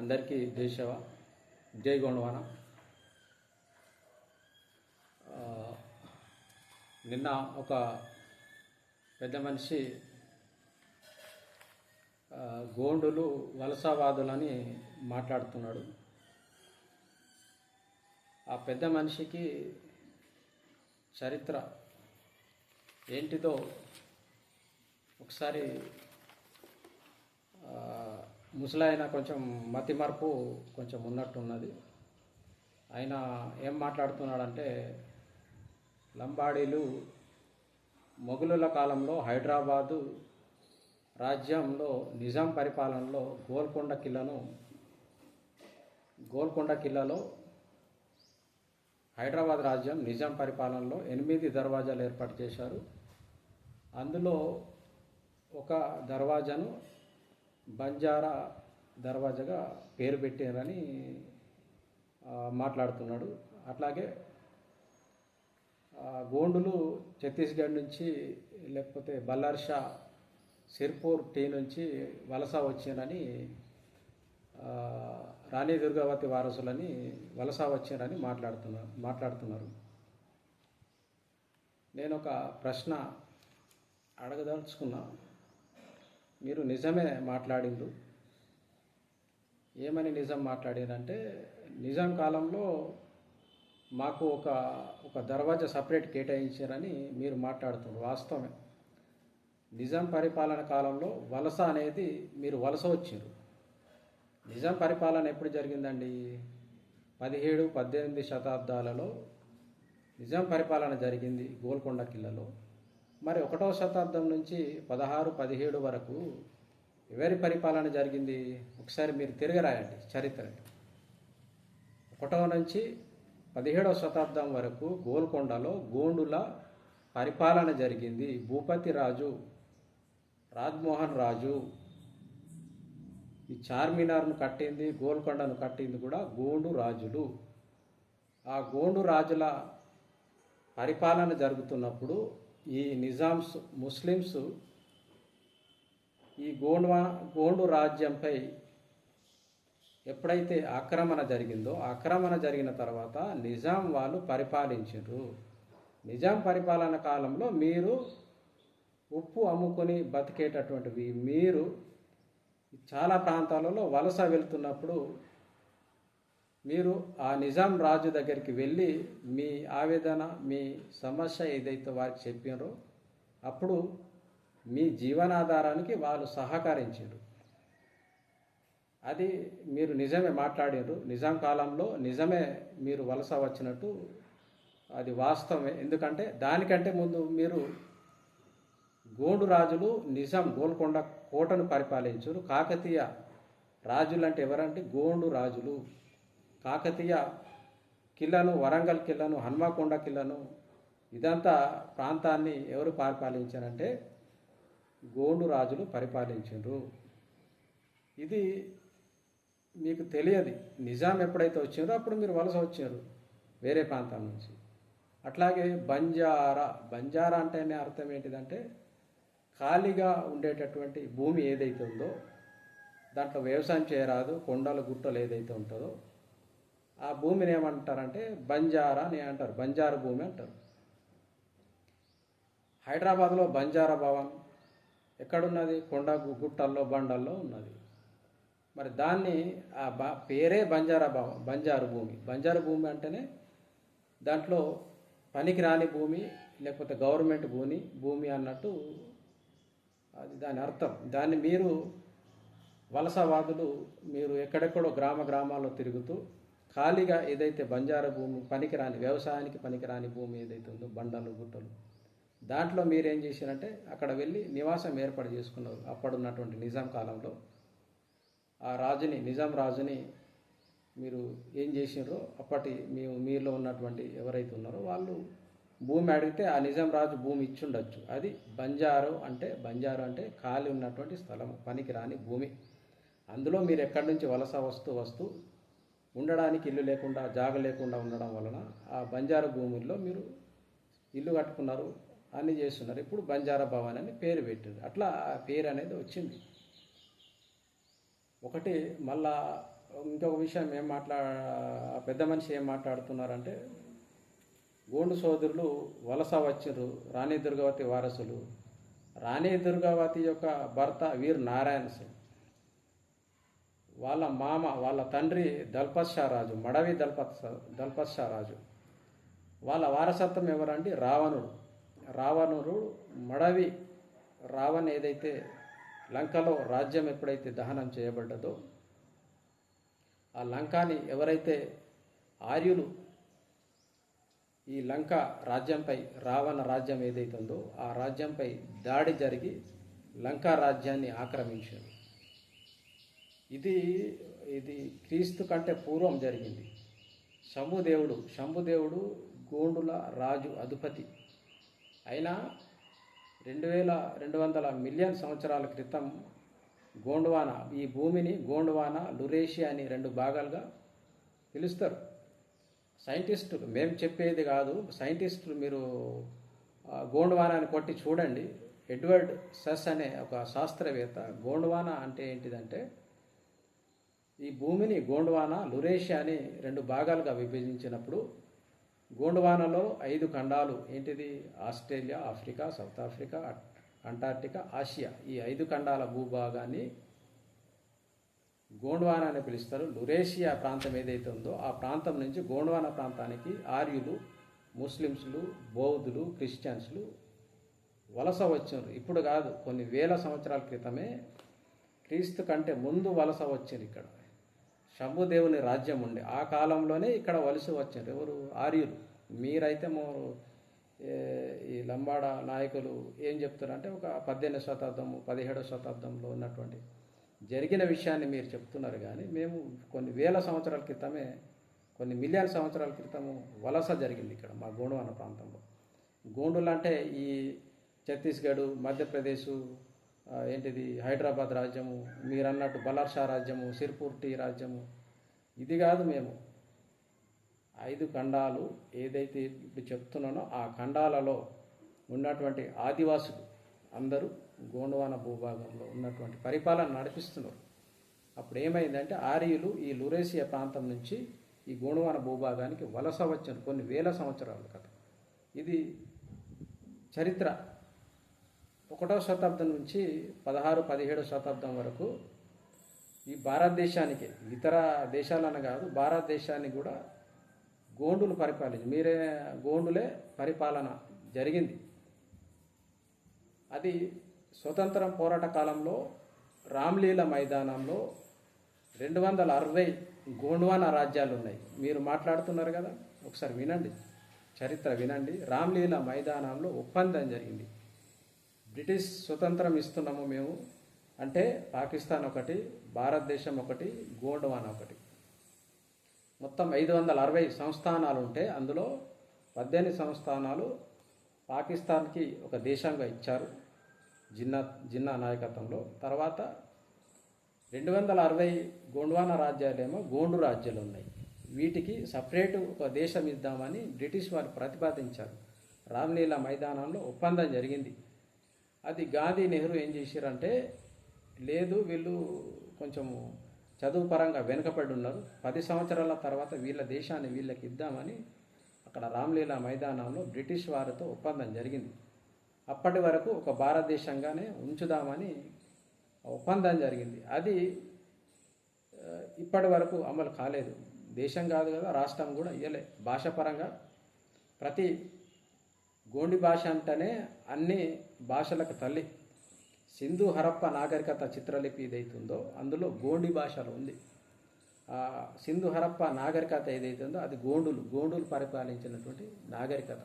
అందరికీ దేశవ జై గోండవాన. నిన్న ఒక పెద్ద మనిషి గోండులు వలసవాదులని మాట్లాడుతున్నాడు. ఆ పెద్ద మనిషికి చరిత్ర ఏంటిదో ఒకసారి ముసలాయన కొంచెం మతి మార్పు కొంచెం ఉన్నట్టున్నది. ఆయన ఏం మాట్లాడుతున్నాడంటే లంబాడీలు మొఘలుల కాలంలో హైదరాబాదు రాజ్యంలో నిజాం పరిపాలనలో గోల్కొండ కిల్లను గోల్కొండ కిల్లలో హైదరాబాద్ రాజ్యం నిజాం పరిపాలనలో ఎనిమిది దర్వాజాలు ఏర్పాటు చేశారు. అందులో ఒక దర్వాజాను బంజారా దర్వాజాగా పేరు పెట్టారని మాట్లాడుతున్నాడు. అట్లాగే గోండులు ఛత్తీస్గఢ్ నుంచి లేకపోతే బల్లార్ షా సిర్పూర్ టీ నుంచి వలస వచ్చానని రాణి దుర్గావతి వారసులని వలస వచ్చారని మాట్లాడుతున్నారు మాట్లాడుతున్నారు. నేను ఒక ప్రశ్న అడగదలుచుకున్నాను మీరు నిజమే మాట్లాడిండు ఏమని నిజం మాట్లాడిందంటే నిజాం కాలంలో మాకు ఒక ఒక దర్వాజా సపరేట్ కేటాయించారని మీరు మాట్లాడుతున్నారు వాస్తవమే. నిజాం పరిపాలన కాలంలో వలస అనేది మీరు వలస వచ్చారు నిజాం పరిపాలన ఎప్పుడు జరిగిందండి? పదిహేడు పద్దెనిమిది శతాబ్దాలలో నిజాం పరిపాలన జరిగింది గోల్కొండ కిల్లలో. మరి ఒకటవ శతాబ్దం నుంచి పదహారు పదిహేడు వరకు ఎవరి పరిపాలన జరిగింది? ఒకసారి మీరు తిరగరాయండి చరిత్ర ఒకటవ నుంచి పదిహేడవ శతాబ్దం వరకు గోల్కొండలో గోండుల పరిపాలన జరిగింది. భూపతి రాజు రాజ్మోహన్ రాజు ఈ చార్మినార్ను కట్టింది గోల్కొండను కట్టింది కూడా గోండు రాజులు. ఆ గోండు రాజుల పరిపాలన జరుగుతున్నప్పుడు ఈ నిజామ్స్ ముస్లిమ్స్ ఈ గోండ్వా గోండు రాజ్యంపై ఎప్పుడైతే ఆక్రమణ జరిగిందో ఆక్రమణ జరిగిన తర్వాత నిజాం వాళ్ళు పరిపాలించారు నిజాం పరిపాలన కాలంలో మీరు ఉప్పు అమ్ముకొని బతికేటటువంటివి మీరు చాలా ప్రాంతాలలో వలస వెళ్తున్నప్పుడు మీరు ఆ నిజాం రాజు దగ్గరికి వెళ్ళి మీ ఆవేదన మీ సమస్య ఏదైతే వారికి చెప్పారో అప్పుడు మీ జీవనాధారానికి వాళ్ళు సహకరించారు. అది మీరు నిజమే మాట్లాడారు. నిజాం కాలంలో నిజమే మీరు వలస వచ్చినట్టు అది వాస్తవమే. ఎందుకంటే దానికంటే ముందు మీరు గోండు రాజులు నిజాం గోల్కొండ కోటను పరిపాలించారు. కాకతీయ రాజులు అంటే ఎవరంటే గోండు రాజులు. కాకతీయ కిల్లను వరంగల్ కిల్లను హన్మకొండ కిల్లను ఇదంతా ప్రాంతాన్ని ఎవరు పరిపాలించారంటే గోండు రాజులు పరిపాలించారు. ఇది మీకు తెలియదు. నిజాం ఎప్పుడైతే వచ్చిందో అప్పుడు మీరు వలస వచ్చారు వేరే ప్రాంతాల నుంచి. అట్లాగే బంజారా బంజారా అంటేనే అర్థం ఏంటిదంటే ఖాళీగా ఉండేటటువంటి భూమి ఏదైతే ఉందో దాంట్లో వ్యవసాయం చేయరాదు కొండలు గుట్టలు ఏదైతే ఉంటుందో ఆ భూమిని ఏమంటారంటే బంజారా అని అంటారు. బంజారు భూమి అంటారు. హైదరాబాద్లో బంజారా భవన్ ఎక్కడున్నది? కొండ గుట్టల్లో బండల్లో ఉన్నది. మరి దాన్ని ఆ బ పేరే బంజారా భవన్ బంజారు భూమి. బంజారు భూమి అంటేనే దాంట్లో పనికి రాని భూమి లేకపోతే గవర్నమెంట్ భూమి భూమి అన్నట్టు అది దాని అర్థం. దాన్ని మీరు వలసవాదులు మీరు ఎక్కడెక్కడో గ్రామ గ్రామాల్లో తిరుగుతూ ఖాళీగా ఏదైతే బంజారా భూమి పనికిరాని వ్యవసాయానికి పనికిరాని భూమి ఏదైతే ఉందో బండలు గుట్టలు దాంట్లో మీరేం చేశారంటే అక్కడ వెళ్ళి నివాసం ఏర్పాటు చేసుకున్నారు. అప్పుడున్నటువంటి నిజాం కాలంలో ఆ రాజుని నిజాం రాజుని మీరు ఏం చేసినారో అప్పటి మీ మీలో ఉన్నటువంటి ఎవరైతే ఉన్నారో వాళ్ళు భూమి అడిగితే ఆ నిజాం రాజు భూమి ఇచ్చుండొచ్చు. అది బంజారు అంటే బంజారు అంటే ఖాళీ ఉన్నటువంటి స్థలం పనికి రాని భూమి. అందులో మీరు ఎక్కడి నుంచి వలస వస్తూ వస్తూ ఉండడానికి ఇల్లు లేకుండా జాగ లేకుండా ఉండడం వలన ఆ బంజారా భూముల్లో మీరు ఇల్లు కట్టుకున్నారు అన్నీ చేస్తున్నారు. ఇప్పుడు బంజారా భవన్ అని పేరు పెట్టారు. అట్లా ఆ పేరు అనేది వచ్చింది. ఒకటి మళ్ళా ఇంకొక విషయం ఏం మాట్లా పెద్ద మనిషి ఏం మాట్లాడుతున్నారంటే గోండు సోదరులు వలస వచ్చిర్రు రాణి దుర్గావతి వారసులు. రాణి దుర్గావతి యొక్క భర్త వీర్ నారాయణ సింగ్. వాళ్ళ మామ వాళ్ళ తండ్రి దల్పత్ రాజు మడవి దల్పత్ షా- రాజు. వాళ్ళ వారసత్వం ఎవరండి? రావణుడు. రావణుడు మడవి రావణ్ ఏదైతే లంకలో రాజ్యం ఎప్పుడైతే దహనం చేయబడ్డదో ఆ లంకాని ఎవరైతే ఆర్యులు ఈ లంక రాజ్యంపై రావణ రాజ్యం ఏదైతే ఉందో ఆ రాజ్యంపై దాడి జరిగి లంకా రాజ్యాన్ని ఆక్రమించారు. ఇది ఇది క్రీస్తు కంటే పూర్వం జరిగింది. శంభుదేవుడు శంభుదేవుడు గోండుల రాజు అధిపతి. అయినా రెండు వేల రెండు వందల మిలియన్ సంవత్సరాల క్రితం గోండువాన ఈ భూమిని గోండువాన లురేషియా అని రెండు భాగాలుగా పిలుస్తారు. సైంటిస్టులు మేము చెప్పేది కాదు సైంటిస్టులు మీరు గోండువానాన్ని కొట్టి చూడండి. ఎడ్వర్డ్ సస్ అనే ఒక శాస్త్రవేత్త గోండువాన అంటే ఏంటిదంటే ఈ భూమిని గోండ్వానా లురేషియా అని రెండు భాగాలుగా విభజించినప్పుడు గోండువానలో ఐదు ఖండాలు ఏంటిది? Australia Africa South Africa Antarctica Asia. ఈ ఐదు ఖండాల భూభాగాన్ని గోండ్వానా అని పిలుస్తారు. లురేషియా ప్రాంతం ఏదైతే ఉందో ఆ ప్రాంతం నుంచి గోండ్వానా ప్రాంతానికి ఆర్యులు ముస్లిమ్స్లు బౌద్ధులు క్రిస్టియన్స్లు వలస వచ్చారు ఇప్పుడు కాదు కొన్ని వేల సంవత్సరాల క్రితమే క్రీస్తు కంటే ముందు వలస వచ్చారు ఇక్కడ. శంభుదేవుని రాజ్యం ఉండే. ఆ కాలంలోనే ఇక్కడ వలస వచ్చారు. ఎవరు? ఆర్యులు. మీరైతే మోరు ఈ లంబాడ నాయకులు ఏం చెప్తారంటే ఒక పద్దెనిమిది శతాబ్దము పదిహేడో శతాబ్దంలో ఉన్నటువంటి జరిగిన విషయాన్ని మీరు చెప్తున్నారు కానీ మేము కొన్ని వేల సంవత్సరాల క్రితమే కొన్ని మిలియన్ సంవత్సరాల క్రితము వలస జరిగింది ఇక్కడ మా గోండు అన్న ప్రాంతంలో. గోండులు అంటే ఈ ఛత్తీస్గఢ్ మధ్యప్రదేశ్ ఏంటిది హైదరాబాద్ రాజ్యము మీరన్నట్టు బలార్షా రాజ్యము సిర్పూర్ టీ రాజ్యము. ఇది కాదు మేము. ఐదు ఖండాలు ఏదైతే ఇప్పుడు చెప్తున్నానో ఆ ఖండాలలో ఉన్నటువంటి ఆదివాసులు అందరూ గోండవాన భూభాగంలో ఉన్నటువంటి పరిపాలన నడిపిస్తున్నారు. అప్పుడు ఏమైందంటే ఆర్యులు ఈ లురేసియా ప్రాంతం నుంచి ఈ గోండవాన భూభాగానికి వలస వచ్చిన కొన్ని వేల సంవత్సరాల కథ ఇది చరిత్ర. ఒకటవ శతాబ్దం నుంచి పదహారు పదిహేడవ శతాబ్దం వరకు ఈ భారతదేశానికి ఇతర దేశాలను కాదు భారతదేశాన్ని కూడా గోండులు పరిపాలించి మీరే గోండులే పరిపాలన జరిగింది. అది స్వతంత్రం పోరాట కాలంలో రామ్లీల మైదానంలో రెండు వందల అరవై గోండ్వానా రాజ్యాలు ఉన్నాయి. మీరు మాట్లాడుతున్నారు కదా ఒకసారి వినండి చరిత్ర వినండి. రామ్లీల మైదానంలో ఒప్పందం జరిగింది. బ్రిటిష్ స్వతంత్రం ఇస్తున్నాము మేము అంటే పాకిస్తాన్ ఒకటి భారతదేశం ఒకటి గోండ్వానా ఒకటి. మొత్తం ఐదు వందల అరవై సంస్థానాలు ఉంటే అందులో పద్దెనిమిది సంస్థానాలు పాకిస్తాన్కి ఒక దేశంగా ఇచ్చారు జిన్నా జిన్నా నాయకత్వంలో. తర్వాత రెండు వందల అరవై గోండ్వానా రాజ్యాలేమో గోండు రాజ్యాలు ఉన్నాయి. వీటికి సపరేట్ ఒక దేశం ఇద్దామని బ్రిటిష్ వారు ప్రతిపాదించారు. రామ్లీలా మైదానంలో ఒప్పందం జరిగింది. అది గాంధీ నెహ్రూ ఏం చేశారంటే లేదు వీళ్ళు కొంచెము చదువు పరంగా వెనుకబడి ఉన్నారు. పది సంవత్సరాల తర్వాత వీళ్ళ దేశాన్ని వీళ్ళకి ఇద్దామని అక్కడ రామ్లీలా మైదానంలో బ్రిటిష్ వారితో ఒప్పందం జరిగింది. అప్పటి వరకు ఒక భారతదేశంగానే ఉంచుదామని ఒప్పందం జరిగింది. అది ఇప్పటి వరకు అమలు కాలేదు. దేశం కాదు కదా రాష్ట్రం కూడా ఇయ్యలే. భాషపరంగా ప్రతి గోండి భాష అంటేనే అన్ని భాషలకు తల్లి. సింధు హరప్ప నాగరికత చిత్రలిపి ఏదైతుందో అందులో గోండి భాషలో ఉంది. సింధు హరప్ప నాగరికత ఏదైతుందో అది గోండులు గోండులు పరిపాలించినటువంటి నాగరికత.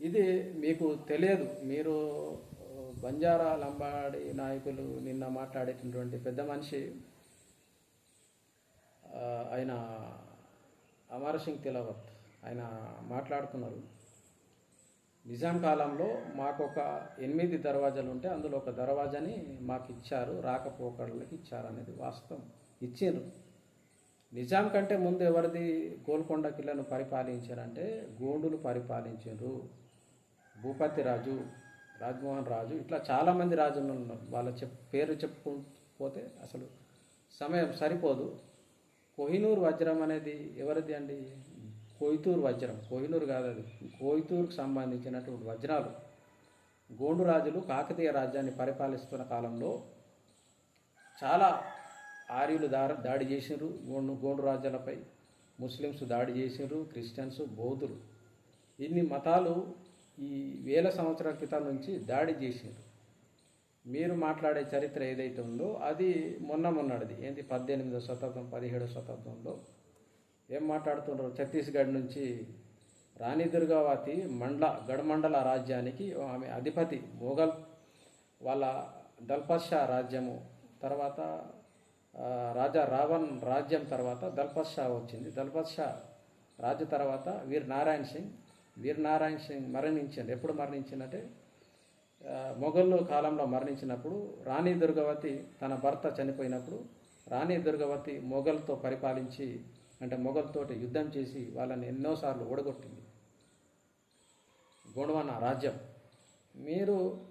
ఇది మీకు తెలియదు. మీరు బంజారా లంబాడి నాయకులు నిన్న మాట్లాడేటటువంటి పెద్ద మనిషి ఆయన అమర్ సింగ్ తిలవత్. ఆయన మాట్లాడుతున్నారు నిజాం కాలంలో మాకు ఒక ఎనిమిది దర్వాజాలు ఉంటే అందులో ఒక దర్వాజాని మాకు ఇచ్చారు రాకపోకళ్ళకి ఇచ్చారు అనేది వాస్తవం. ఇచ్చిండ్రు. నిజాం కంటే ముందు ఎవరిది గోల్కొండ కిల్లను పరిపాలించారంటే గోండులు పరిపాలించారు భూపతి రాజు రాజ్మోహన్ రాజు ఇట్లా చాలామంది రాజులు ఉన్నారు. వాళ్ళ చెప్ పేరు చెప్పుకోపోతే అసలు సమయం సరిపోదు. కోహినూర్ వజ్రం అనేది ఎవరిది అండి? కోయితూరు వజ్రం కోహినూరు కాదు అది కోయితూరుకు సంబంధించినటువంటి వజ్రాలు. గోండు రాజులు కాకతీయ రాజ్యాన్ని పరిపాలిస్తున్న కాలంలో చాలా ఆర్యులు దారి దాడి చేసినారు గోండు గోండు రాజ్యాలపై ముస్లిమ్స్ దాడి చేసినారు క్రిస్టియన్స్ బౌద్ధులు. ఇన్ని మతాలు ఈ వేల సంవత్సరాల క్రితం నుంచి దాడి చేసినారు మీరు మాట్లాడే చరిత్ర ఏదైతే ఉందో అది మొన్న మొన్నటిది. ఏంటి పద్దెనిమిదో శతాబ్దం పదిహేడో శతాబ్దంలో ఏం మాట్లాడుతున్నారు ఛత్తీస్గఢ్ నుంచి రాణి దుర్గావతి మండల గడమండల రాజ్యానికి ఆమె అధిపతి మొఘల్ వాళ్ళ దల్పత్ షా రాజ్యము. తర్వాత రాజా రావణ్ రాజ్యం తర్వాత దల్పత్ షా వచ్చింది. దల్పత్ షా రాజు తర్వాత వీర్ నారాయణ్ సింగ్. వీర్ నారాయణ్ సింగ్ మరణించింది ఎప్పుడు మరణించిందంటే మొఘల్ కాలంలో మరణించినప్పుడు రాణి దుర్గవతి తన భర్త చనిపోయినప్పుడు రాణి దుర్గవతి మొఘల్తో పరిపాలించి అంటే మొఘల్తో యుద్ధం చేసి వాళ్ళని ఎన్నోసార్లు ఓడగొట్టింది. గోండవాన రాజ్యం. మీరు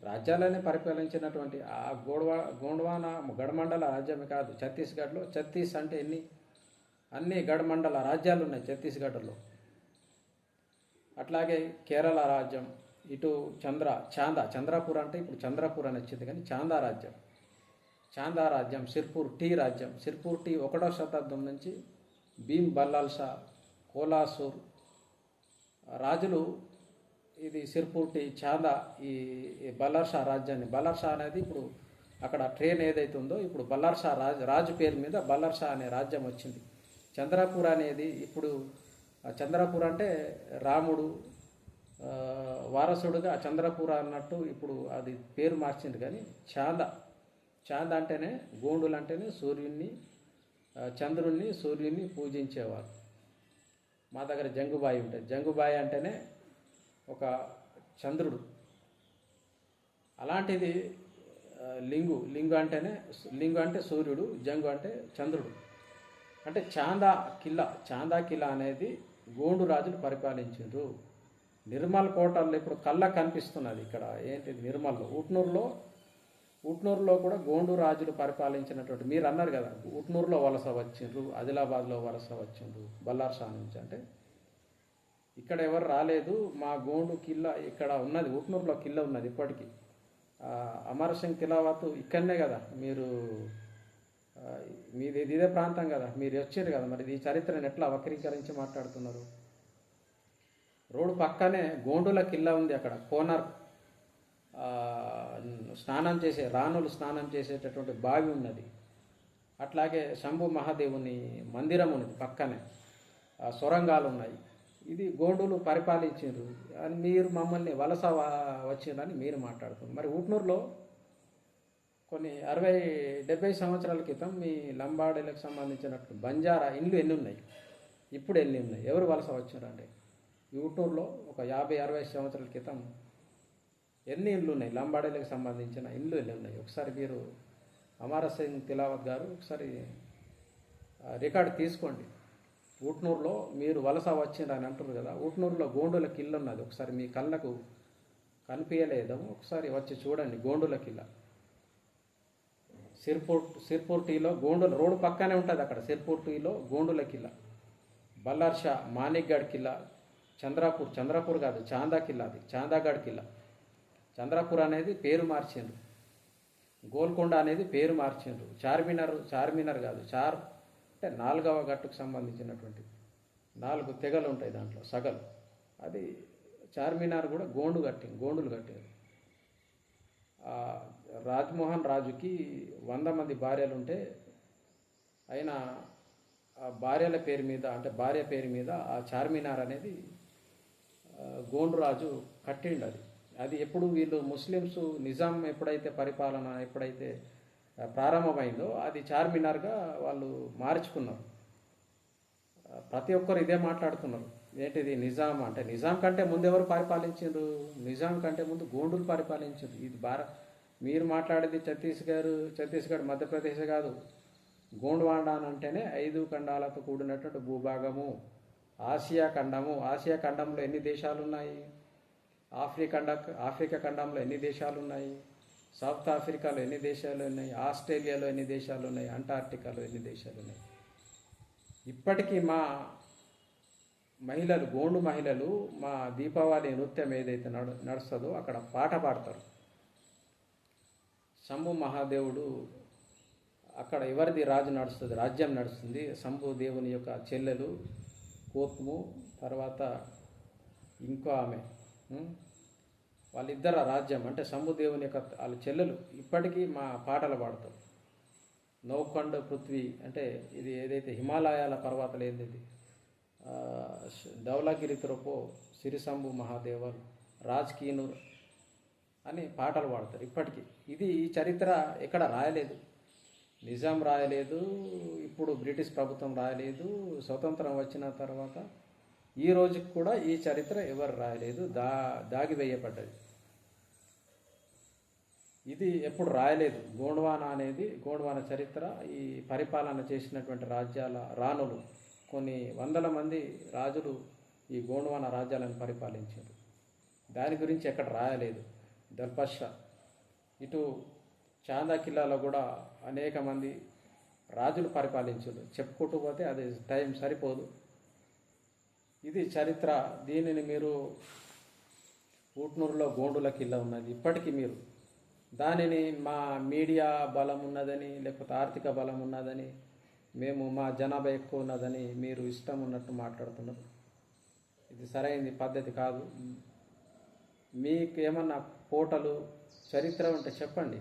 రాజ్యాలని పరిపాలించినటువంటి ఆ గోడవా గోండవాన గడమండల రాజ్యమే కాదు ఛత్తీస్గఢ్లో. ఛత్తీస్ అంటే ఎన్ని? అన్ని గడమండల రాజ్యాలు ఉన్నాయి ఛత్తీస్గఢ్లో. అట్లాగే కేరళ రాజ్యం ఇటు చంద్ర చాందా. చంద్రపూర్ అంటే ఇప్పుడు చంద్రపూర్ అని వచ్చింది కానీ చాందా రాజ్యం. చాందా రాజ్యం సిర్పూర్ టీ రాజ్యం. సిర్పూర్ టీ ఒకటో శతాబ్దం నుంచి భీమ్ బల్లాల్ షా కోలాసూర్ రాజులు ఇది సిర్పూర్ చాంద చాందా ఈ ఈ బల్లార్ షా రాజ్యాన్ని. బల్లార్ షా అనేది ఇప్పుడు అక్కడ ట్రైన్ ఏదైతే ఉందో ఇప్పుడు బల్లార్ షా రాజు రాజు పేరు మీద బల్లార్ షా అనే రాజ్యం వచ్చింది. చంద్రపూర్ అనేది ఇప్పుడు చంద్రపూర్ అంటే రాముడు ఆ, వారసుడుగా చంద్రపూర అన్నట్టు ఇప్పుడు అది పేరు మార్చింది కానీ చాంద. చాంద అంటేనే గోండులు అంటేనే సూర్యుడిని చంద్రుణ్ణి సూర్యుడిని పూజించేవారు. మా దగ్గర జంగుబాయి ఉంటుంది. జంగుబాయి అంటేనే ఒక చంద్రుడు. అలాంటిది లింగు. లింగు అంటేనే లింగు అంటే సూర్యుడు జంగు అంటే చంద్రుడు. అంటే చాందా కిల్లా చాందా కిల్లా అనేది గోండు రాజులు పరిపాలించారు. నిర్మల్ కోటల్లో ఇప్పుడు కళ్ళ కనిపిస్తున్నది ఇక్కడ. ఏంటిది నిర్మల్లో ఉట్నూరులో ఉట్నూరులో కూడా గోండు రాజులు పరిపాలించినటువంటి మీరు అన్నారు కదా ఉట్నూరులో వలస వచ్చిండ్రు ఆదిలాబాద్లో వలస వచ్చిండ్రు బల్లార్ షా నుంచి అంటే ఇక్కడ ఎవరు రాలేదు. మా గోండు కిల్లా ఇక్కడ ఉన్నది ఉట్నూరులో కిల్లా ఉన్నది ఇప్పటికీ. ఆ, అమర్ సింగ్ కిలావత్ ఇక్కడనే కదా మీరు మీది ఇది ఇదే ప్రాంతం కదా మీరు వచ్చారు కదా మరి ఈ చరిత్రను ఎట్లా వక్రీకరించి మాట్లాడుతున్నారు? రోడ్డు పక్కనే గోండుల కిల్లా ఉంది అక్కడ కోనార్. స్నానం చేసే రాణులు స్నానం చేసేటటువంటి బావి ఉన్నది. అట్లాగే శంభు మహాదేవుని మందిరం ఉన్నది పక్కనే. సొరంగాలు ఉన్నాయి. ఇది గోండులు పరిపాలించారు అని మీరు మమ్మల్ని వలస వచ్చిందని మీరు మాట్లాడుతున్నారు. మరి ఊట్నూరులో కొన్ని అరవై డెబ్బై సంవత్సరాల క్రితం మీ లంబాడీలకు సంబంధించినట్టు బంజారా ఇండ్లు ఎన్ని ఉన్నాయి? ఇప్పుడు ఎన్ని ఉన్నాయి? ఎవరు వలస వచ్చారండి ఊట్నూరులో ఒక యాభై అరవై సంవత్సరాల క్రితం ఎన్ని ఇండ్లు ఉన్నాయి? లంబాడీలకు సంబంధించిన ఇండ్లు ఎన్ని ఉన్నాయి? ఒకసారి మీరు అమర సింగ్ తిలావత్ గారు ఒకసారి రికార్డు తీసుకోండి. ఊట్నూరులో మీరు వలస వచ్చిందని అని అంటారు కదా ఊట్నూరులో గోండుల కిల్ల ఉన్నది. ఒకసారి మీ కళ్ళకు కనిపించలేదేమో. ఒకసారి వచ్చి చూడండి గోండుల కిల్ల. సిర్పూర్ సిర్పూర్ టీలో గోండుల రోడ్డు పక్కనే ఉంటుంది అక్కడ సిర్పూర్ టీలో గోండుల కిల్ల. బల్లార్షా మాణిక్గఢ్ కిల్లా చంద్రాపూర్ చంద్రపూర్ కాదు చాందా కిల్లా అది చాందాగఢ్ కిల్లా. చంద్రపూర్ అనేది పేరు మార్చిండ్రు. గోల్కొండ అనేది పేరు మార్చిండ్రు. చార్మినార్ చార్మినార్ కాదు చార్ అంటే నాలుగవ గట్టుకు సంబంధించినటువంటి నాలుగు తెగలు ఉంటాయి దాంట్లో సగలు. అది చార్మినార్ కూడా గోండు కట్టింది గోండులు కట్టారు. రాజ్మోహన్ రాజుకి వంద మంది భార్యలు ఉంటే ఆయన ఆ భార్యల పేరు మీద అంటే భార్య పేరు మీద ఆ చార్మినార్ అనేది గోండు రాజు కట్టిండు అది. అది ఎప్పుడు వీళ్ళు ముస్లిమ్స్ నిజాం ఎప్పుడైతే పరిపాలన ఎప్పుడైతే ప్రారంభమైందో అది చార్మినార్గా వాళ్ళు మార్చుకున్నారు. ప్రతి ఒక్కరు ఇదే మాట్లాడుతున్నారు. ఏంటిది నిజాం అంటే నిజాం కంటే ముందు ఎవరు పరిపాలించారు? నిజాం కంటే ముందు గోండులు పరిపాలించారు. ఇది భారత్ మీరు మాట్లాడేది ఛత్తీస్గఢ్ ఛత్తీస్గఢ్ మధ్యప్రదేశ్ కాదు. గోండ్వాండా అని అంటేనే ఐదు ఖండాలతో కూడినటువంటి భూభాగము. ఆసియా ఖండము. ఆసియా ఖండంలో ఎన్ని దేశాలు ఉన్నాయి ఆఫ్రికా ఆఫ్రికా ఖండంలో ఎన్ని దేశాలు ఉన్నాయి సౌత్ ఆఫ్రికాలో ఎన్ని దేశాలు ఉన్నాయి ఆస్ట్రేలియాలో ఎన్ని దేశాలు ఉన్నాయి అంటార్క్టికాలో ఎన్ని దేశాలు ఉన్నాయి ఇప్పటికీ మా మహిళలు గోండు మహిళలు మా దీపావళి నృత్యం ఏదైతే నడు నడుస్తుందో అక్కడ పాట పాడతారు. శంభు మహాదేవుడు అక్కడ ఎవరిది రాజు నడుస్తుంది? రాజ్యం నడుస్తుంది. శంభు దేవుని యొక్క చెల్లెలు కోత్ము తర్వాత ఇంకో ఆమె. వాళ్ళిద్దరు రాజ్యం అంటే శంభు దేవుని యొక్క వాళ్ళ చెల్లెలు ఇప్పటికీ మా పాటలు పాడతారు నౌఖండ్ పృథ్వీ అంటే ఇది ఏదైతే హిమాలయాల పర్వతాలు ఏంది ధవలగిరి శ- ధవళగిరి త్రోపో సిరిశంభు మహాదేవల్ రాజ్ కీనూర్ అని పాటలు పాడతారు ఇప్పటికీ. ఇది ఈ చరిత్ర ఎక్కడ రాయలేదు. నిజాం రాయలేదు ఇప్పుడు బ్రిటిష్ ప్రభుత్వం రాయలేదు స్వతంత్రం వచ్చిన తర్వాత ఈ రోజుకి కూడా ఈ చరిత్ర ఎవరు రాయలేదు దా దాగివేయబడ్డది. ఇది ఎప్పుడు రాయలేదు. గోండ్వాన అనేది గోండ్వాన చరిత్ర ఈ పరిపాలన చేసినటువంటి రాజ్యాల రాణులు కొన్ని వందల మంది రాజులు ఈ గోండ్వాన రాజ్యాలను పరిపాలించారు. దాని గురించి ఎక్కడ రాయలేదు. దల్పషా ఇటు చాందా కిల్లాలో కూడా అనేక మంది రాజులు పరిపాలించారు. చెప్పుకుంటూ పోతే అది టైం సరిపోదు. ఇది చరిత్ర. దీనిని మీరు ఊట్నూరులో గోండుల కిల్లా ఉన్నది. ఇప్పటికీ మీరు దానిని మా మీడియా బలం ఉన్నదని లేకపోతే ఆర్థిక బలం ఉన్నదని మేము మా జనాభా ఎక్కువ ఉన్నదని మీరు ఇష్టం ఉన్నట్టు మాట్లాడుతున్నారు. ఇది సరైన పద్ధతి కాదు. మీకు ఏమన్నా కోటలు చరిత్ర ఉంటే చెప్పండి.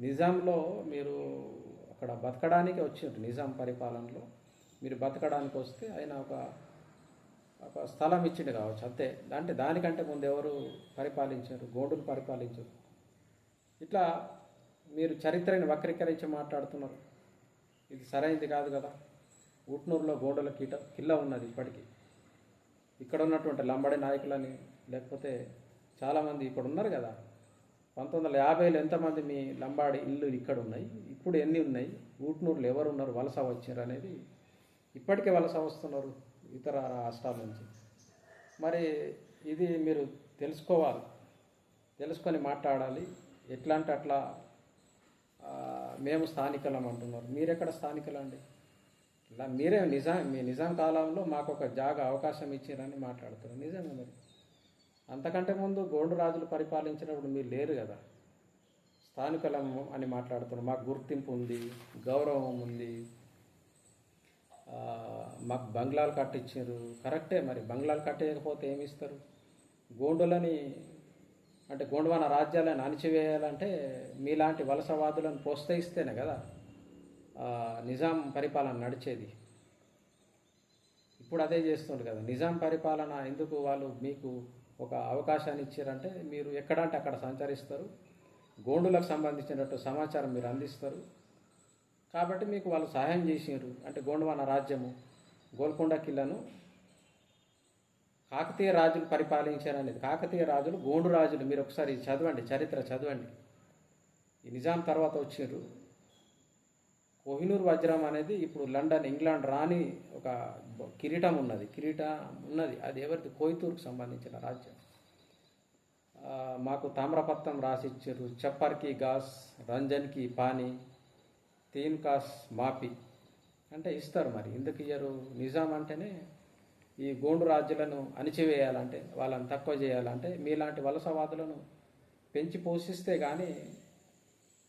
నిజాంలో మీరు అక్కడ బతకడానికి వచ్చిండ్రు నిజాం పరిపాలనలో. మీరు బతకడానికి వస్తే ఆయన ఒక ఒక స్థలం ఇచ్చిండు కావచ్చు అంతే. అంటే దానికంటే ముందు ఎవరు పరిపాలించారు? గోండులు పరిపాలించారు. ఇట్లా మీరు చరిత్రని వక్రీకరించి మాట్లాడుతున్నారు. ఇది సరైనది కాదు కదా. ఉట్నూరులో గోడల కీట కిల్ల ఉన్నది ఇప్పటికీ. ఇక్కడ ఉన్నటువంటి లంబడి నాయకులని లేకపోతే చాలామంది ఇక్కడ ఉన్నారు కదా. పంతొమ్మిది వందల యాభైలో ఎంతమంది మీ లంబాడి ఇల్లు ఇక్కడ ఉన్నాయి? ఇప్పుడు ఎన్ని ఉన్నాయి? ఊట్నూరులో ఎవరు ఉన్నారు వలస వచ్చారు అనేది ఇప్పటికే వలస వస్తున్నారు. ఇతర రాష్ట్రాల నుంచి. మరి ఇది మీరు తెలుసుకోవాలి. తెలుసుకొని మాట్లాడాలి. ఎట్లా అంటే అట్లా మేము స్థానికులం అంటున్నారు. మీరెక్కడ స్థానికులండి? ఇలా మీరే నిజాం మీ నిజాం కాలంలో మాకు ఒక జాగా అవకాశం ఇచ్చారని మాట్లాడుతారు నిజంగా మరి. అంతకంటే ముందు గోండు రాజులు పరిపాలించినప్పుడు మీరు లేరు కదా. స్థానికులం అని మాట్లాడుతున్నారు. మాకు గుర్తింపు ఉంది గౌరవం ఉంది. మాకు బంగ్లాలు కట్టించారు. కరెక్టే మరి బంగ్లాలు కట్టేయకపోతే ఏమి ఇస్తారు గోండులని అంటే గోండవాన రాజ్యాలను అణిచివేయాలంటే మీలాంటి వలసవాదులను ప్రోత్సహిస్తేనే కదా నిజాం పరిపాలన నడిచేది. ఇప్పుడు అదే చేస్తుండ్రు కదా నిజాం పరిపాలన ఎందుకు వాళ్ళు మీకు ఒక అవకాశాన్ని ఇచ్చారంటే మీరు ఎక్కడంటే అక్కడ సంచరిస్తారు. గోండులకు సంబంధించినట్టు సమాచారం మీరు అందిస్తారు. కాబట్టి మీకు వాళ్ళు సహాయం చేసినారు. అంటే గోండవాన రాజ్యము గోల్కొండ కిల్లను కాకతీయ రాజులు పరిపాలించారనేది కాకతీయ రాజులు గోండు రాజులు. మీరు ఒకసారి చదవండి చరిత్ర చదవండి. ఈ నిజాం తర్వాత వచ్చినారు కోహినూర్ వజ్రం అనేది ఇప్పుడు లండన్ ఇంగ్లాండ్ రాని ఒక కిరీటం ఉన్నది. కిరీటం ఉన్నది. అది ఎవరిది? కోయితూరుకు సంబంధించిన రాజ్యం. మాకు తామ్రపత్రం రాసిచ్చారు. చప్పర్కి గాస్ రంజన్కి పానీ తీన్ కాస్ మాపి. అంటే ఇస్తారు మరి. ఎందుకు ఇయ్యరు? నిజాం అంటేనే ఈ గోండు రాజ్యాలను అణిచివేయాలంటే వాళ్ళని తక్కువ చేయాలంటే మీలాంటి వలసవాదులను పెంచి పోషిస్తే కానీ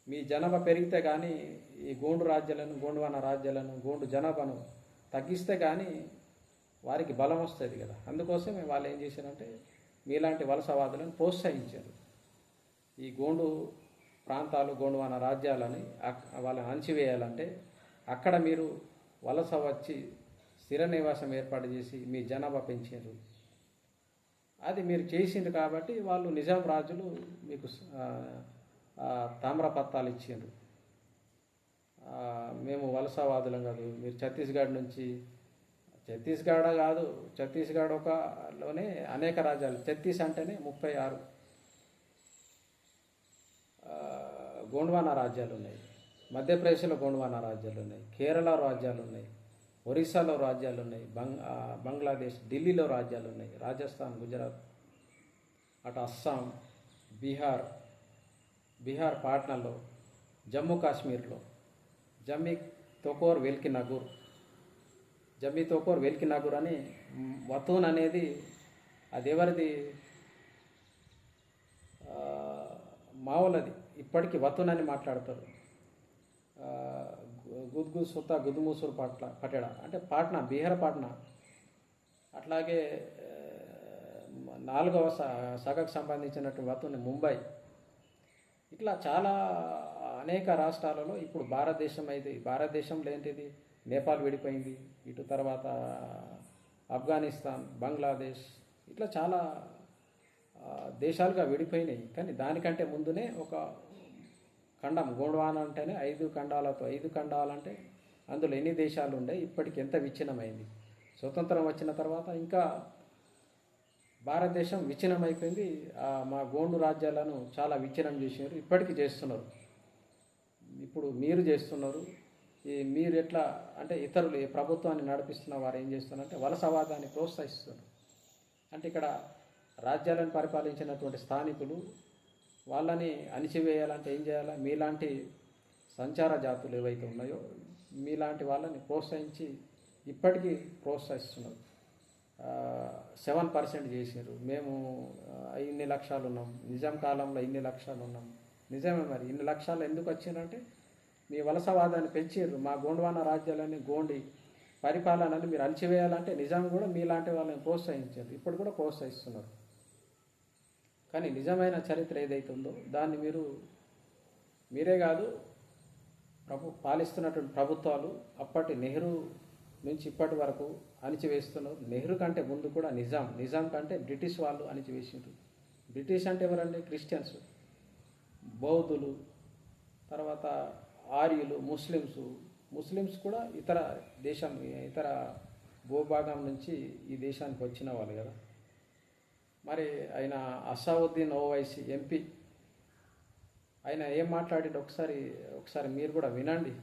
మీ జనాభా పెరిగితే కానీ ఈ గోండు రాజ్యాలను గోండువాన రాజ్యాలను గోండు జనాభాను తగ్గిస్తే కానీ వారికి బలం వస్తుంది కదా. అందుకోసం వాళ్ళు ఏం చేశారంటే మీలాంటి వలసవాదులను ప్రోత్సహించారు. ఈ గోండు ప్రాంతాలు గోండువాన రాజ్యాలని వాళ్ళని అణచివేయాలంటే అక్కడ మీరు వలస వచ్చి స్థిర నివాసం ఏర్పాటు చేసి మీ జనాభా పెంచారు. అది మీరు చేసింది కాబట్టి వాళ్ళు నిజాం రాజులు మీకు తామ్రపత్రాలు ఇచ్చిండ్రు మేము వలసవాదులం కాదు. మీరు ఛత్తీస్గఢ్ నుంచి ఛత్తీస్గఢ కాదు ఛత్తీస్గఢ్ ఒకలోనే అనేక రాజ్యాలు. ఛత్తీస్ అంటేనే ముప్పై ఆరు ఆ, గోండ్వానా రాజ్యాలు ఉన్నాయి మధ్యప్రదేశ్లో గోండ్వానా రాజ్యాలు ఉన్నాయి కేరళ రాజ్యాలు ఉన్నాయి ఒరిస్సాలో రాజ్యాలు ఉన్నాయి బంగ్ బంగ్లాదేశ్ ఢిల్లీలో రాజ్యాలు ఉన్నాయి రాజస్థాన్ గుజరాత్ అటు అస్సాం బీహార్ బీహార్ పాట్నాలో జమ్మూ కాశ్మీర్లో జమ్మీ తోకోర్ వెల్కి నగూర్ జమ్మీ తోకోర్ వెల్కి నగూర్ అని వతూన్ అనేది అది ఎవరిది? ఆ, ఇప్పటికీ వతూన్ అని మాట్లాడతారు గు- గుద్గు సుత గుద్ముసూర్ పట్ల పటేడ అంటే పాట్నా బీహార్ పాట్నా. అట్లాగే నాలుగవ స సగకు సంబంధించినటువంటి వతుని ముంబై. ఇట్లా చాలా అనేక రాష్ట్రాలలో ఇప్పుడు భారతదేశం అయితే భారతదేశంలో ఏంటిది నేపాల్ విడిపోయింది. ఇటు తర్వాత ఆఫ్ఘనిస్తాన్ బంగ్లాదేశ్. ఇట్లా చాలా దేశాలుగా విడిపోయినాయి. కానీ దానికంటే ముందునే ఒక ఖండం గోండ్వాన్ అంటేనే ఐదు ఖండాలతో ఐదు ఖండాలంటే అందులో ఎన్ని దేశాలు ఉండే ఇప్పటికి ఎంత విచ్ఛిన్నమైంది? స్వతంత్రం వచ్చిన తర్వాత ఇంకా భారతదేశం విచ్ఛిన్నమైపోయింది. మా గోండు రాజ్యాలను చాలా విచ్ఛిన్నం చేసినారు. ఇప్పటికీ చేస్తున్నారు. ఇప్పుడు మీరు చేస్తున్నారు. ఈ మీరు ఎట్లా అంటే ఇతరులు ప్రభుత్వాన్ని నడిపిస్తున్న వారు ఏం చేస్తున్నారంటే వలసవాదాన్ని ప్రోత్సహిస్తున్నారు. అంటే ఇక్కడ రాజ్యాలను పరిపాలించినటువంటి స్థానికులు వాళ్ళని అణిచివేయాలంటే ఏం చేయాలా? మీలాంటి సంచార జాతులు ఏవైతే ఉన్నాయో మీలాంటి వాళ్ళని ప్రోత్సహించి ఇప్పటికీ ప్రోత్సహిస్తున్నారు. సెవెన్ పర్సెంట్ చేసారు మేము ఇన్ని లక్షలు ఉన్నాం. నిజాం కాలంలో ఇన్ని లక్షలు ఉన్నాం. నిజమే మరి. ఇన్ని లక్షలు ఎందుకు వచ్చిందంటే మీ వలసవాదాన్ని పెంచారు. మా గోండ్వాన రాజ్యాలని గోండి పరిపాలనని మీరు అణచివేయాలంటే నిజాం కూడా మీలాంటి వాళ్ళని ప్రోత్సహించారు. ఇప్పుడు కూడా ప్రోత్సహిస్తున్నారు. కానీ నిజమైన చరిత్ర ఏదైతే ఉందో దాన్ని మీరు మీరే కాదు ప్రభు పాలిస్తున్నటువంటి ప్రభుత్వాలు అప్పటి నెహ్రూ నుంచి ఇప్పటి వరకు అణిచివేస్తున్నారు నెహ్రూ కంటే ముందు కూడా నిజాం నిజాం కంటే బ్రిటిష్ వాళ్ళు అణిచివేసిండ్రు. బ్రిటిష్ అంటే ఎవరండి? క్రిస్టియన్స్. బౌద్ధులు తర్వాత ఆర్యులు ముస్లిమ్స్. ముస్లిమ్స్ కూడా ఇతర దేశం ఇతర భూభాగం నుంచి ఈ దేశానికి వచ్చిన వాళ్ళు కదా. మరి ఆయన అసావుద్దీన్ ఓవైసీ ఎంపీ. ఆయన ఏం మాట్లాడాడు ఒకసారి ఒకసారి మీరు కూడా వినండి.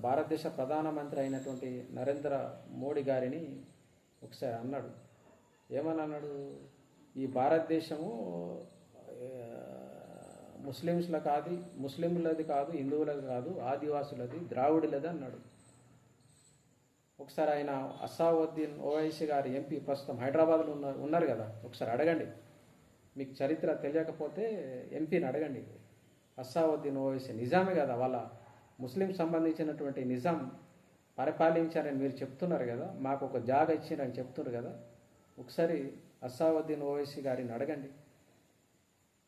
భారతదేశ ప్రధానమంత్రి అయినటువంటి నరేంద్ర మోడీ గారిని ఒకసారి అన్నాడు. ఏమని అన్నాడు ఈ భారతదేశము ముస్లిమ్స్ల కాదు ముస్లింలది కాదు హిందువులది కాదు ఆదివాసులది ద్రావిడులది అన్నాడు. ఒకసారి ఆయన అసావుద్దీన్ ఓవైసీ గారి ఎంపీ ప్రస్తుతం హైదరాబాద్లో ఉన్న ఉన్నారు కదా ఒకసారి అడగండి. మీకు చరిత్ర తెలియకపోతే ఎంపీని అడగండి. అస్సావుద్దీన్ ఓవైసీ నిజామే కదా వాళ్ళ ముస్లిం సంబంధించినటువంటి నిజాం పరిపాలించారని మీరు చెప్తున్నారు కదా మాకు ఒక జాగ ఇచ్చిందని చెప్తున్నారు కదా ఒకసారి అస్సావుద్దీన్ ఓవైసీ గారిని అడగండి.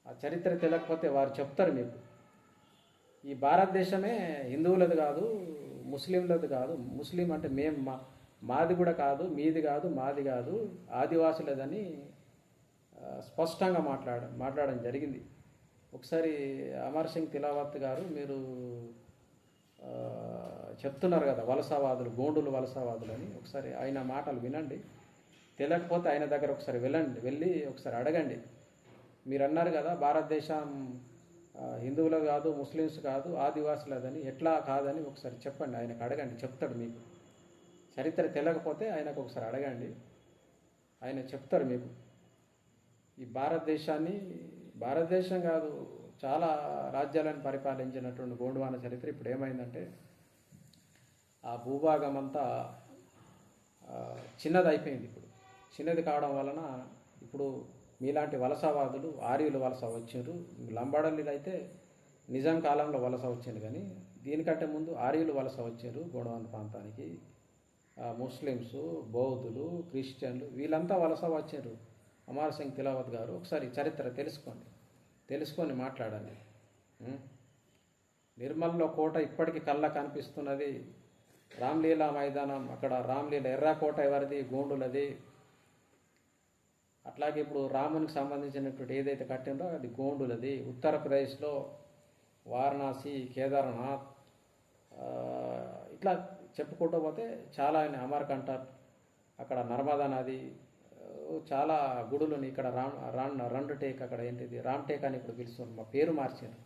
ఆ చరిత్ర తెలియకపోతే వారు చెప్తారు మీకు. ఈ భారతదేశమే హిందువులది కాదు ముస్లింలది కాదు ముస్లిం అంటే మేము మా మాది కూడా కాదు మీది కాదు మాది కాదు ఆదివాసులదని స్పష్టంగా మాట్లాడ మాట్లాడడం జరిగింది. ఒకసారి అమర్ సింగ్ తిలావత్ గారు మీరు చెప్తున్నారు కదా వలసవాదులు గోండులు వలసవాదులు అని. ఒకసారి ఆయన మాటలు వినండి. తెలియకపోతే ఆయన దగ్గర ఒకసారి వెళ్ళండి వెళ్ళి ఒకసారి అడగండి. మీరు అన్నారు కదా భారతదేశం హిందువులు కాదు ముస్లిమ్స్ కాదు ఆదివాసులదని ఎట్లా కాదని ఒకసారి చెప్పండి. ఆయనకు అడగండి చెప్తాడు మీకు. చరిత్ర తెలియకపోతే ఆయనకు ఒకసారి అడగండి. ఆయన చెప్తారు మీకు. ఈ భారతదేశాన్ని భారతదేశం కాదు చాలా రాజ్యాలను పరిపాలించినటువంటి గోండువాన చరిత్ర ఇప్పుడు ఏమైందంటే ఆ భూభాగం అంతా చిన్నది అయిపోయింది ఇప్పుడు. చిన్నది కావడం వలన ఇప్పుడు మీలాంటి వలసవాదులు ఆర్యులు వలస వచ్చారు. లంబాడల్లీలు అయితే నిజాం కాలంలో వలస వచ్చింది కానీ దీనికంటే ముందు ఆర్యులు వలస వచ్చారు గోడవన్ ప్రాంతానికి. ముస్లిమ్స్ బౌద్ధులు క్రిస్టియన్లు వీళ్ళంతా వలస వచ్చారు. అమర్ సింగ్ తిలావత్ గారు ఒకసారి చరిత్ర తెలుసుకోండి. తెలుసుకొని మాట్లాడండి. నిర్మల్లో కోట ఇప్పటికీ కళ్ళ కనిపిస్తున్నది. రామ్లీలా మైదానం అక్కడ రామ్లీల ఎర్రకోట ఎవరిది? గోండులది. అట్లాగే ఇప్పుడు రామునికి సంబంధించినటువంటి ఏదైతే కట్టిందో అది గోండులది. ఉత్తరప్రదేశ్లో వారణాసి కేదార్నాథ్ ఇట్లా చెప్పుకుంటూ పోతే చాలా ఆయన అమర్కంట అక్కడ నర్మదా నది చాలా గుడులను ఇక్కడ రామ్ రామ్ రెండు టేక్ అక్కడ ఏంటిది రామ్ టేక్ అని ఇప్పుడు పిలుస్తున్నారు. మా పేరు మార్చారు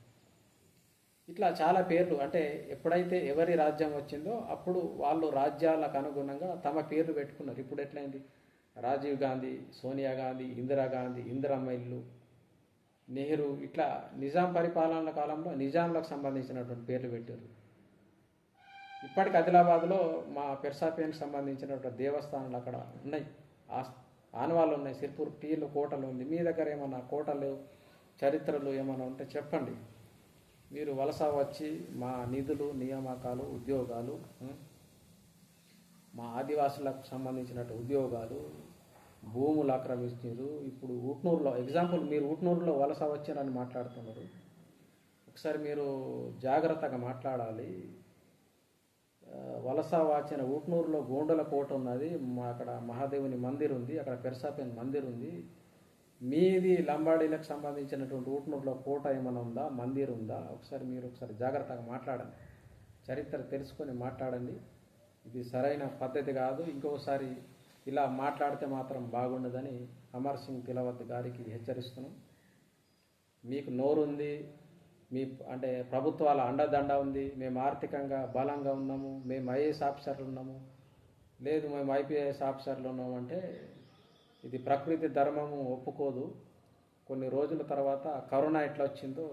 ఇట్లా చాలా పేర్లు అంటే ఎప్పుడైతే ఎవరి రాజ్యం వచ్చిందో అప్పుడు వాళ్ళు రాజ్యాలకు అనుగుణంగా తమ పేర్లు పెట్టుకున్నారు. ఇప్పుడు ఎట్లయింది? రాజీవ్ గాంధీ సోనియా గాంధీ ఇందిరా గాంధీ ఇందిరమ్మ ఇల్లు నెహ్రూ ఇట్లా నిజాం పరిపాలన కాలంలో నిజాంలకు సంబంధించినటువంటి పేర్లు పెట్టారు. ఇప్పటికి ఆదిలాబాద్లో మా పెర్సాపేన్కి సంబంధించినటువంటి దేవస్థానాలు అక్కడ ఉన్నాయి. ఆనవాళ్ళు ఉన్నాయి. సిర్పూర్ టీలు కోటలు ఉంది. మీ దగ్గర ఏమన్నా కోటలు చరిత్రలు ఏమైనా ఉంటే చెప్పండి. మీరు వలస వచ్చి మా నిధులు నియామకాలు ఉద్యోగాలు మా ఆదివాసులకు సంబంధించినట్టు ఉద్యోగాలు భూములు ఆక్రమిస్తున్నారు. ఇప్పుడు ఊట్నూరులో ఎగ్జాంపుల్ మీరు ఊట్నూరులో వలస వచ్చారని మాట్లాడుతున్నారు. ఒకసారి మీరు జాగ్రత్తగా మాట్లాడాలి. వలస వాచిన ఊట్నూరులో గోండల కోట ఉన్నది. మా అక్కడ మహాదేవుని మందిర్ ఉంది. అక్కడ పెరసాపేన్ మందిర్ ఉంది. మీది లంబాడీలకు సంబంధించినటువంటి ఊట్నూరులో కోట ఏమైనా ఉందా? మందిర్ ఉందా? ఒకసారి మీరు ఒకసారి జాగ్రత్తగా మాట్లాడండి. చరిత్ర తెలుసుకొని మాట్లాడండి. ఇది సరైన పద్ధతి కాదు. ఇంకోసారి ఇలా మాట్లాడితే మాత్రం బాగుండదని అమర్ సింగ్ తిలవత్ గారికి హెచ్చరిస్తున్నాం. మీకు నోరుంది మీ అంటే ప్రభుత్వాల అండదండ ఉంది మేము ఆర్థికంగా బలంగా ఉన్నాము మేము ఐఏఎస్ ఆఫీసర్లు ఉన్నాము. లేదు మేము ఐపీఎస్ ఆఫీసర్లు ఉన్నాము అంటే ఇది ప్రకృతి ధర్మము ఒప్పుకోదు. కొన్ని రోజుల తర్వాత కరోనా ఎట్లా వచ్చిందో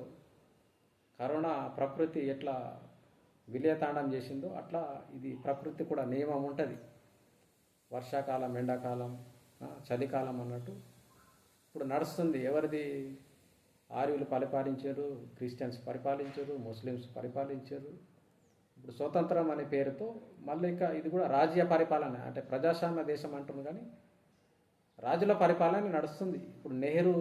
కరోనా ప్రకృతి ఎట్లా విలయతాండం చేసిందో అట్లా ఇది ప్రకృతి కూడా నియమం ఉంటుంది. వర్షాకాలం ఎండాకాలం చలికాలం అన్నట్టు ఇప్పుడు నడుస్తుంది. ఎవరిది ఆర్యులు పరిపాలించారు క్రిస్టియన్స్ పరిపాలించారు ముస్లిమ్స్ పరిపాలించారు. ఇప్పుడు స్వతంత్రం అనే పేరుతో మళ్ళీ ఇంకా ఇది కూడా రాజ్య పరిపాలన అంటే ప్రజాస్వామ్య దేశం అంటున్నారు కానీ రాజుల పరిపాలన నడుస్తుంది. ఇప్పుడు నెహ్రూ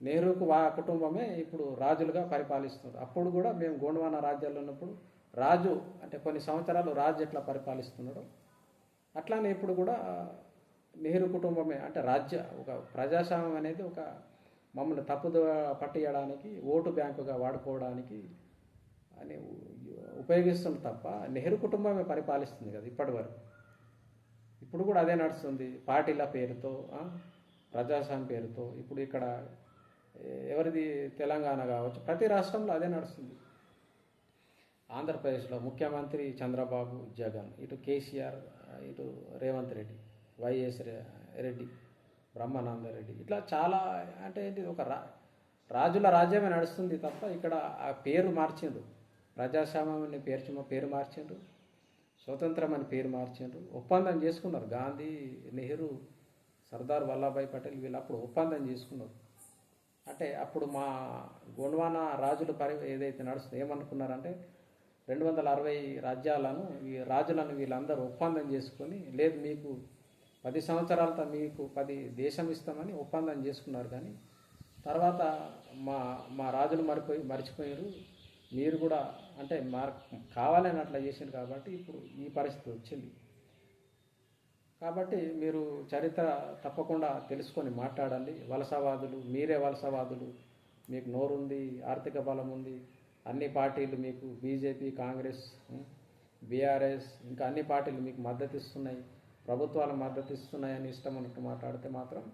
నెహ్రూకు వా కుటుంబమే ఇప్పుడు రాజులుగా పరిపాలిస్తున్నారు. అప్పుడు కూడా మేము గోండవాన రాజ్యాల్లో ఉన్నప్పుడు రాజు అంటే కొన్ని సంవత్సరాలు రాజు ఎట్లా పరిపాలిస్తున్నాడు అట్లానే ఇప్పుడు కూడా నెహ్రూ కుటుంబమే అంటే రాజ్య ఒక ప్రజాస్వామ్యం అనేది ఒక మమ్మల్ని తప్పుదో పట్టియడానికి ఓటు బ్యాంకుగా వాడుకోవడానికి అని ఉపయోగిస్తుంది తప్ప నెహ్రూ కుటుంబమే పరిపాలిస్తుంది కదా ఇప్పటి వరకు. ఇప్పుడు కూడా అదే నడుస్తుంది. పార్టీల పేరుతో ప్రజాస్వామ్యం పేరుతో. ఇప్పుడు ఇక్కడ ఎవరిది? తెలంగాణ కావచ్చు. ప్రతి రాష్ట్రంలో అదే నడుస్తుంది. ఆంధ్రప్రదేశ్లో ముఖ్యమంత్రి చంద్రబాబు జగన్ ఇటు కేసీఆర్ ఇటు రేవంత్ రెడ్డి వైఎస్ రెడ్డి బ్రహ్మానందరెడ్డి ఇట్లా చాలా అంటే ఏంటి ఒక రా రాజుల రాజ్యమే నడుస్తుంది తప్ప ఇక్కడ ఆ పేరు మార్చిండ్రు. ప్రజాస్వామ్యం అనే పేరు పేరు మార్చిండ్రు. స్వతంత్రం అని పేరు మార్చిండ్రు. ఒప్పందం చేసుకున్నారు. గాంధీ నెహ్రూ సర్దార్ వల్లభాయ్ పటేల్ వీళ్ళు అప్పుడు ఒప్పందం చేసుకున్నారు. అంటే అప్పుడు మా గోండ్వానా రాజుల పరి ఏదైతే నడుస్తుందో ఏమనుకున్నారంటే రెండు వందల అరవై రాజ్యాలను ఈ రాజులను వీళ్ళందరూ ఒప్పందం చేసుకొని లేదు మీకు పది సంవత్సరాలతో మీకు పది దేశం ఇస్తామని ఒప్పందం చేసుకున్నారు కానీ తర్వాత మా మా రాజులు మరిపోయి మర్చిపోయారు. మీరు కూడా అంటే మా కావాలని అట్లా చేసింది కాబట్టి ఇప్పుడు ఈ పరిస్థితి వచ్చింది. కాబట్టి మీరు చరిత్ర తప్పకుండా తెలుసుకొని మాట్లాడాలి వలసవాదులు మీరే వలసవాదులు. మీకు నోరుంది ఆర్థిక బలం ఉంది. అన్ని పార్టీలు మీకు బీజేపీ కాంగ్రెస్ బీఆర్ఎస్ ఇంకా అన్ని పార్టీలు మీకు మద్దతు ఇస్తున్నాయి ప్రభుత్వాలు మద్దతు ఇస్తున్నాయని ఇష్టం అన్నట్టు మాట్లాడితే మాత్రం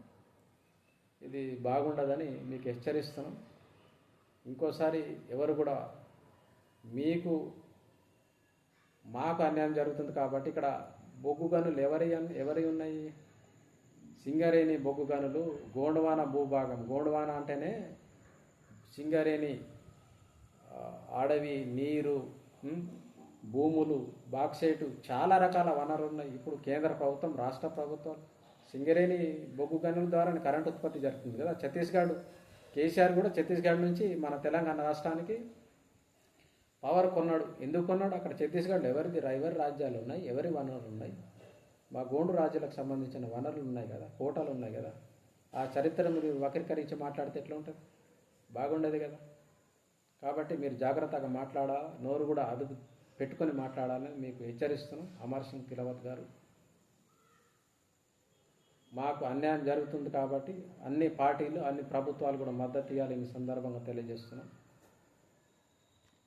ఇది బాగుండదని మీకు హెచ్చరిస్తున్నాం. ఇంకోసారి ఎవరు కూడా మీకు మాకు అన్యాయం జరుగుతుంది కాబట్టి ఇక్కడ బొగ్గు గనులు ఎవరి అన్- ఎవరి ఉన్నాయి? సింగరేణి బొగ్గు గనులు గోండవాన భూభాగం. గోండవాన అంటేనే సింగరేణి అడవి నీరు భూములు బాక్సైటు చాలా రకాల వనరులు ఉన్నాయి ఇప్పుడు కేంద్ర ప్రభుత్వం రాష్ట్ర ప్రభుత్వం సింగరేణి బొగ్గు గనుల ద్వారా కరెంట్ ఉత్పత్తి జరుగుతుంది కదా. ఛత్తీస్గఢ్ కేసీఆర్ కూడా ఛత్తీస్గఢ్ నుంచి మన తెలంగాణ రాష్ట్రానికి పవర్ కొన్నాడు. ఎందుకు కొన్నాడు? అక్కడ ఛత్తీస్గఢ్లో ఎవరిది? ఎవరి రాజ్యాలు ఉన్నాయి? ఎవరి వనరులు ఉన్నాయి? మా గోండు రాజ్యాలకు సంబంధించిన వనరులు ఉన్నాయి కదా కోటలు ఉన్నాయి కదా. ఆ చరిత్ర మీరు వక్రీకరించి మాట్లాడితే ఎట్లా ఉంటుంది? బాగుండేది కదా. కాబట్టి మీరు జాగ్రత్తగా మాట్లాడాలి నోరు కూడా అదుపు పెట్టుకొని మాట్లాడాలని మీకు హెచ్చరిస్తున్నాం. అమర్ సింగ్ కిలవత్ గారు. మాకు అన్యాయం జరుగుతుంది కాబట్టి అన్ని పార్టీలు అన్ని ప్రభుత్వాలు కూడా మద్దతు ఇవ్వాలని ఈ సందర్భంగా తెలియజేస్తున్నాం.